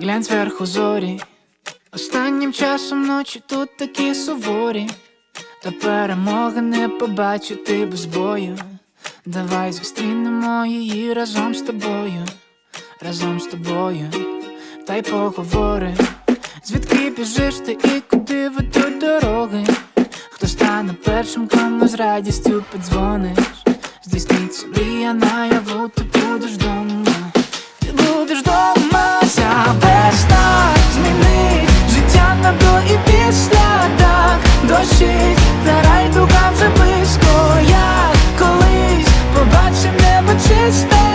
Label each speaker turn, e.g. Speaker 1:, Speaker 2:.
Speaker 1: глянь зверху зорі. Останнім часом ночі тут такі суворі, та перемоги не побачити без бою. Давай зустрінемо її разом з тобою, разом з тобою, та й поговори. Звідки біжиш ти і куди ведуть дороги? Хто стане першим, кому з радістю подзвониш? Здійсниться мрія наяву, ти будеш дома, never chase that